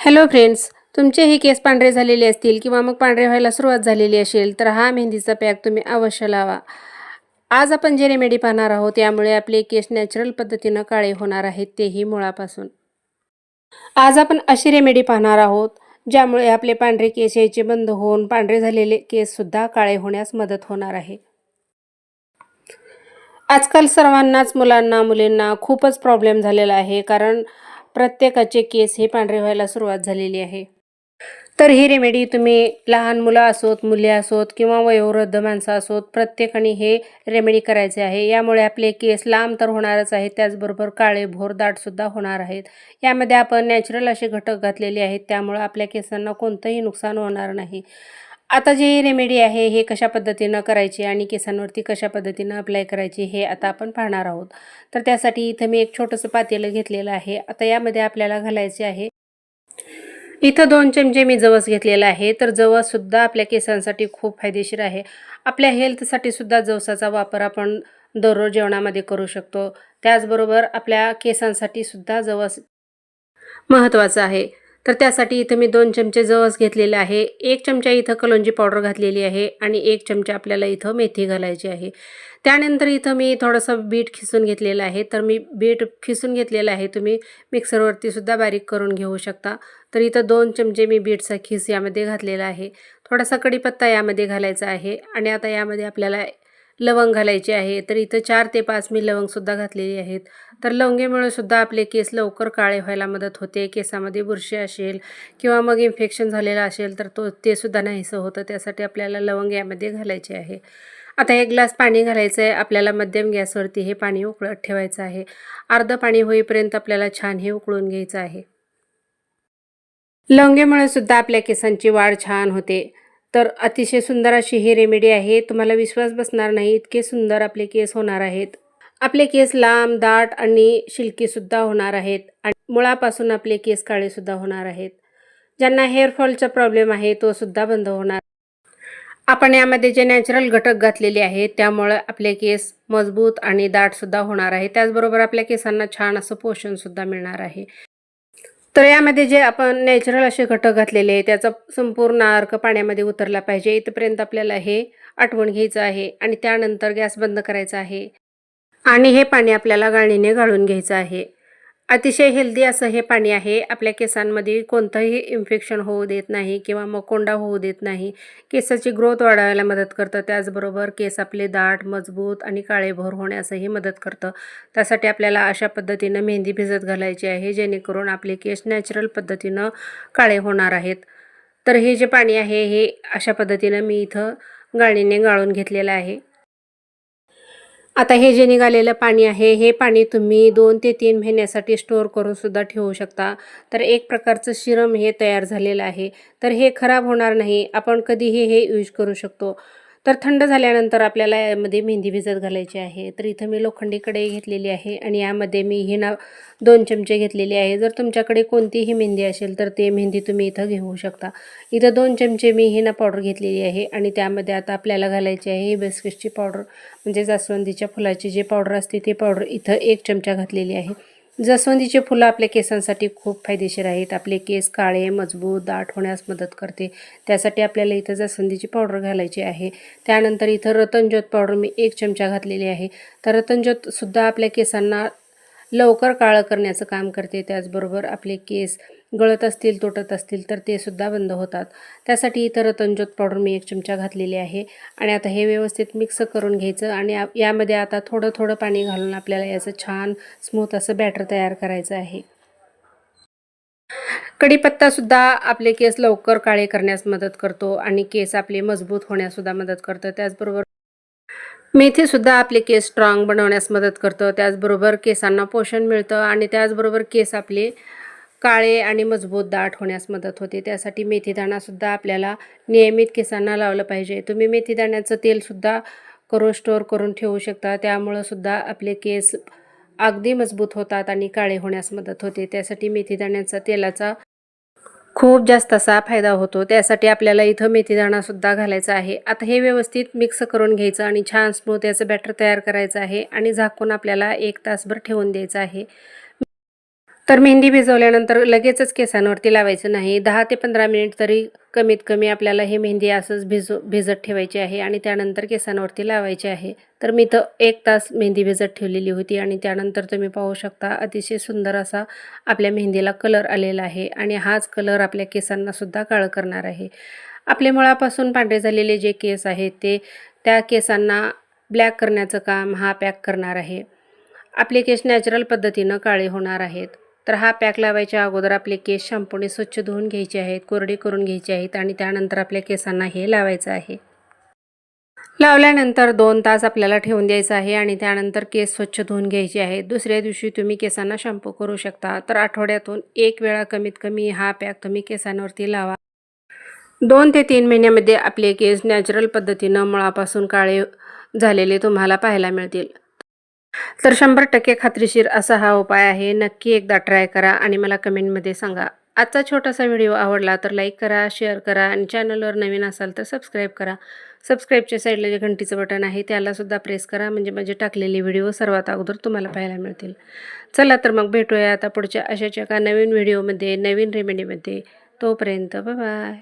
Hello friends तुमचे हे केस पांढरे झालेले असतील किंवा मग पांढरे व्हायला सुरुवात झालेली असेल तर हा मेहंदीचा पॅक तुम्ही अवश्य लावा. आज आपण जे रेमेडी पाहणार आहोत यामुळे आपले केस नॅचरल पद्धतीनं काळे होणार आहेत तेही मुळापासून. आज आपण अशी रेमेडी पाहणार आहोत ज्यामुळे आपले पांढरे केस यायचे बंद होऊन पांढरे झालेले केससुद्धा काळे होण्यास मदत होणार आहे. आजकाल सर्वांनाच मुलांना मुलींना खूपच प्रॉब्लेम झालेला आहे कारण प्रत्येकाचे केस हे पांढरे व्हायला सुरुवात झालेली आहे. तर ही रेमेडी तुम्ही लहान मुलं असोत मुले असोत किंवा वयोवृद्ध माणसं असोत प्रत्येकाने हे रेमेडी करायचे आहे. यामुळे आपले केस लांब तर होणारच आहेत त्याचबरोबर काळे भोर दाटसुद्धा होणार आहेत. यामध्ये आपण नॅचरल असे घटक घातलेले आहेत त्यामुळं आपल्या केसांना कोणतंही नुकसान होणार नाही. आता जे रेमेडी आहे हे कशा पद्धतीनं करायची आणि केसांवरती कशा पद्धतीनं अप्लाय करायची हे आता आपण पाहणार आहोत. तर त्यासाठी इथं मी एक छोटंसं पातेलं घेतलेलं आहे. आता यामध्ये आपल्याला घालायचे आहे. इथं दोन चमचे मी जवस घेतलेला आहे. तर जवससुद्धा आपल्या केसांसाठी खूप फायदेशीर आहे. आपल्या हेल्थसाठी सुद्धा जवसाचा वापर आपण दररोज जेवणामध्ये करू शकतो. त्याचबरोबर आपल्या केसांसाठी सुद्धा जवस महत्त्वाचं आहे. तर त्यासाठी इथं मी दोन चमचे जवस घेतलेले आहे. एक चमचा इथं कलोंजी पावडर घातलेली आहे आणि एक चमचा आपल्याला इथं मेथी घालायची आहे. त्यानंतर इथं मी थोडंसं बीट खिसून घेतलेलं आहे. तर मी बीट खिसून घेतलेलं आहे. तुम्ही मिक्सरवरती सुद्धा बारीक करून घेऊ शकता. तर इथं दोन चमचे मी बीटचा खिस यामध्ये घातलेला आहे. थोडासा कढीपत्ता यामध्ये घालायचा आहे आणि आता यामध्ये आपल्याला लवंग घालायचे आहे. तर इथं चार ते पाच मी लवंगसुद्धा घातलेली आहेत. तर लवंगेमुळे सुद्धा आपले केस लवकर काळे व्हायला मदत होते. केसामध्ये बुरशी असेल किंवा मग इन्फेक्शन झालेलं असेल तर तो ते सुद्धा नाहीसं होतं. त्यासाठी आपल्याला लवंग यामध्ये घालायचे आहे. आता एक ग्लास पाणी घालायचं आहे आपल्याला मध्यम गॅसवरती हे पाणी उकळत ठेवायचं आहे. अर्धं पाणी होईपर्यंत आपल्याला छान हे उकळून घ्यायचं आहे. लवंगेमुळे सुद्धा आपल्या केसांची वाढ छान होते. तर अतिशय सुंदर अशी ही रेमेडी आहे. तुम्हाला विश्वास बसणार नाही इतके सुंदर आपले केस होणार आहेत. आपले केस लांब दाट आणि शिल्कीसुद्धा होणार आहेत. आणि मुळापासून आपले केस काळेसुद्धा होणार आहेत. ज्यांना हेअरफॉलचा प्रॉब्लेम आहे तो सुद्धा बंद होणार. आपण यामध्ये जे नॅचरल घटक घातलेले आहेत त्यामुळे आपले केस मजबूत आणि दाटसुद्धा होणार आहे. त्याचबरोबर आपल्या केसांना छान असं पोषणसुद्धा मिळणार आहे. तर यामध्ये जे आपण नॅचरल असे घटक घातलेले त्याचा संपूर्ण अर्क पाण्यामध्ये उतरला पाहिजे. इथपर्यंत आपल्याला हे आठवण घ्यायचं आहे आणि त्यानंतर गॅस बंद करायचा आहे. आणि हे पाणी आपल्याला गाळणीने गाळून घ्यायचं आहे. अतिशय हेल्दी असं हे पाणी आहे. आपल्या केसांमध्ये कोणतंही इन्फेक्शन होऊ देत नाही किंवा मग कोंडा होऊ देत नाही. केसाची ग्रोथ वाढवायला मदत करतं. त्याचबरोबर केस आपले दाट मजबूत आणि काळेभोर होण्यासही मदत करतं. त्यासाठी आपल्याला अशा पद्धतीनं मेहंदी भिजत घालायची आहे जेणेकरून आपले केस नॅचरल पद्धतीनं काळे होणार आहेत. तर हे जे पाणी आहे हे अशा पद्धतीनं मी इथं गाळणीने गाळून घेतलेलं आहे. आता हे जे निघालेलं पाणी आहे हे पाणी तुम्ही दोन ते तीन महिन्यासाठी स्टोअर करून सुद्धा ठेवू शकता. तर एक प्रकारचं शिरम हे तयार झालेलं आहे. तर हे खराब होणार नाही. आपण कधीही हे यूज करू शकतो. तर थंड झाल्यानंतर आपल्याला यामध्ये मेहंदी भिजत घालायची आहे. तर इथं मी लोखंडी कढई घेतलेली आहे आणि यामध्ये मी हे ना दोन चमचे घेतलेले आहे. जर तुमच्याकडे कोणतीही मेहंदी असेल तर ते मेहंदी तुम्ही इथं घेऊ शकता. इथं दोन चमचे मी हिना पावडर घेतलेली आहे आणि त्यामध्ये आता आपल्याला घालायची आहे ही पावडर म्हणजे जास्वंदीच्या फुलाची जी पावडर असते ती पावडर इथं एक चमचा घातलेली आहे. जास्वंदीचे फुलं आपल्या केसांसाठी खूप फायदेशीर आहेत. आपले केस काळे मजबूत दाट होण्यास मदत करते. त्यासाठी आपल्याला इथं जास्वंदीची पावडर घालायची आहे. त्यानंतर इथं रतनज्योत पावडर मी एक चमचा घातलेली आहे. तर रतनज्योतसुद्धा आपल्या केसांना लवकर काळं करण्याचं काम करते. त्याचबरोबर आपले केस गळत असतील तुटत असतील तर ते सुद्धा बंद होतात. त्यासाठी इतर रतनज्योत पावडर मी एक चमचा घातलेली आहे. आणि आता हे व्यवस्थित मिक्स करून घ्यायचं आणि यामध्ये आता थोडं थोडं पाणी घालून आपल्याला याचं छान स्मूथ असं बॅटर तयार करायचं आहे. कढीपत्तासुद्धा आपले केस लवकर काळे करण्यास मदत करतो आणि केस आपले मजबूत होण्यासुद्धा मदत करतं. त्याचबरोबर मेथीसुद्धा आपले केस स्ट्रॉंग बनवण्यास मदत करतं. त्याचबरोबर केसांना पोषण मिळतं आणि त्याचबरोबर केस आपले काळे आणि मजबूत दाट होण्यास मदत होते. त्यासाठी मेथीदाणासुद्धा आपल्याला नियमित केसांना लावलं पाहिजे. तुम्ही मेथीदाण्याचं तेलसुद्धा करून स्टोअर करून ठेवू शकता. त्यामुळं सुद्धा आपले केस अगदी मजबूत होतात आणि काळे होण्यास मदत होते. त्यासाठी मेथीदाण्याचा तेलाचा खूप जास्त असा फायदा होतो. त्यासाठी आपल्याला इथं मेथीदाणासुद्धा घालायचा आहे. आता हे व्यवस्थित मिक्स करून घ्यायचं आणि छान स्मूथ याचं बॅटर तयार करायचं आहे आणि झाकून आपल्याला एक तासभर ठेवून द्यायचं आहे. तर मेहंदी भिजवल्यानंतर लगेचच केसांवरती लावायचं नाही. दहा ते पंधरा मिनिट तरी कमीत कमी आपल्याला हे मेहंदी असंच भिजू भिजत ठेवायची आहे आणि त्यानंतर केसांवरती लावायची आहे. तर मी तर एक तास मेहंदी भिजत ठेवलेली होती आणि त्यानंतर तुम्ही पाहू शकता अतिशय सुंदर असा आपल्या मेहंदीला कलर आलेला आहे आणि हाच कलर आपल्या केसांनासुद्धा काळं करणार आहे. आपले मुळापासून पांढरे झालेले जे केस आहेत ते त्या केसांना ब्लॅक करण्याचं काम हा पॅक करणार आहे. आपले केस नॅचरल पद्धतीनं काळे होणार आहेत. तर हा पॅक लावायच्या अगोदर आपले केस शॅम्पूने स्वच्छ धुवून घ्यायचे आहेत कोरडे करून घ्यायचे आहेत आणि त्यानंतर आपल्या केसांना हे लावायचं आहे. लावल्यानंतर दोन तास आपल्याला ठेवून द्यायचं आहे आणि त्यानंतर केस स्वच्छ धुवून घ्यायचे आहेत. दुसऱ्या दिवशी तुम्ही केसांना शॅम्पू करू शकता. तर आठवड्यातून एक वेळा कमीत कमी हा पॅक तुम्ही केसांवरती लावा. दोन ते तीन महिन्यामध्ये आपले केस नॅचरल पद्धतीनं मुळापासून काळे झालेले तुम्हाला पाहायला मिळतील. तर शंभर टक्के खात्रीशीर असा हा उपाय आहे. नक्की एकदा ट्राय करा आणि मला कमेंटमध्ये सांगा. आजचा छोटासा व्हिडिओ आवडला तर लाईक करा शेअर करा आणि चॅनलवर नवीन असाल तर सबस्क्राईब करा. सबस्क्राईबच्या साईडला जे घंटीचं बटन आहे त्यालासुद्धा प्रेस करा. म्हणजे माझे टाकलेले व्हिडिओ सर्वात अगोदर तुम्हाला पाहायला मिळतील. चला तर मग भेटूया आता पुढच्या अशाच एका नवीन व्हिडिओमध्ये नवीन रेमेडीमध्ये तोपर्यंत बाय